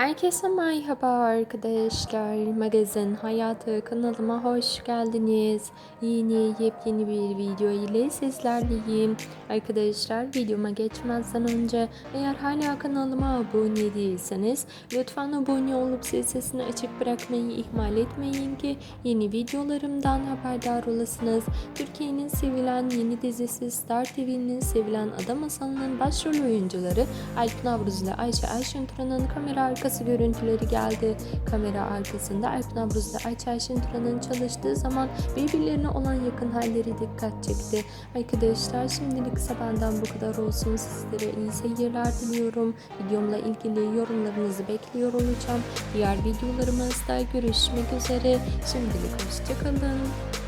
Herkese merhaba arkadaşlar. Magazin Hayatı kanalıma hoş geldiniz. Yeni yepyeni bir video ile sizlerleyim. Arkadaşlar videoma geçmezden önce eğer hala kanalıma abone değilseniz lütfen abone olup zil sesini açık bırakmayı ihmal etmeyin ki yeni videolarımdan haberdar olasınız. Türkiye'nin sevilen yeni dizisi Star TV'nin sevilen Ada Masalı'nın başrol oyuncuları Alp Navruz ile Ayşe Ayşin Turan'ın kamera arkası görüntüleri geldi. Kamera arkasında Alp Navruz ile Ayşe Ayşin Turan'ın çalıştığı zaman birbirlerine olan yakın halleri dikkat çekti. Arkadaşlar şimdilik ise benden bu kadar olsun. Sizlere iyi seyirler diliyorum. Videomla ilgili yorumlarınızı bekliyor olacağım. Diğer videolarımızda görüşmek üzere. Şimdilik hoşçakalın.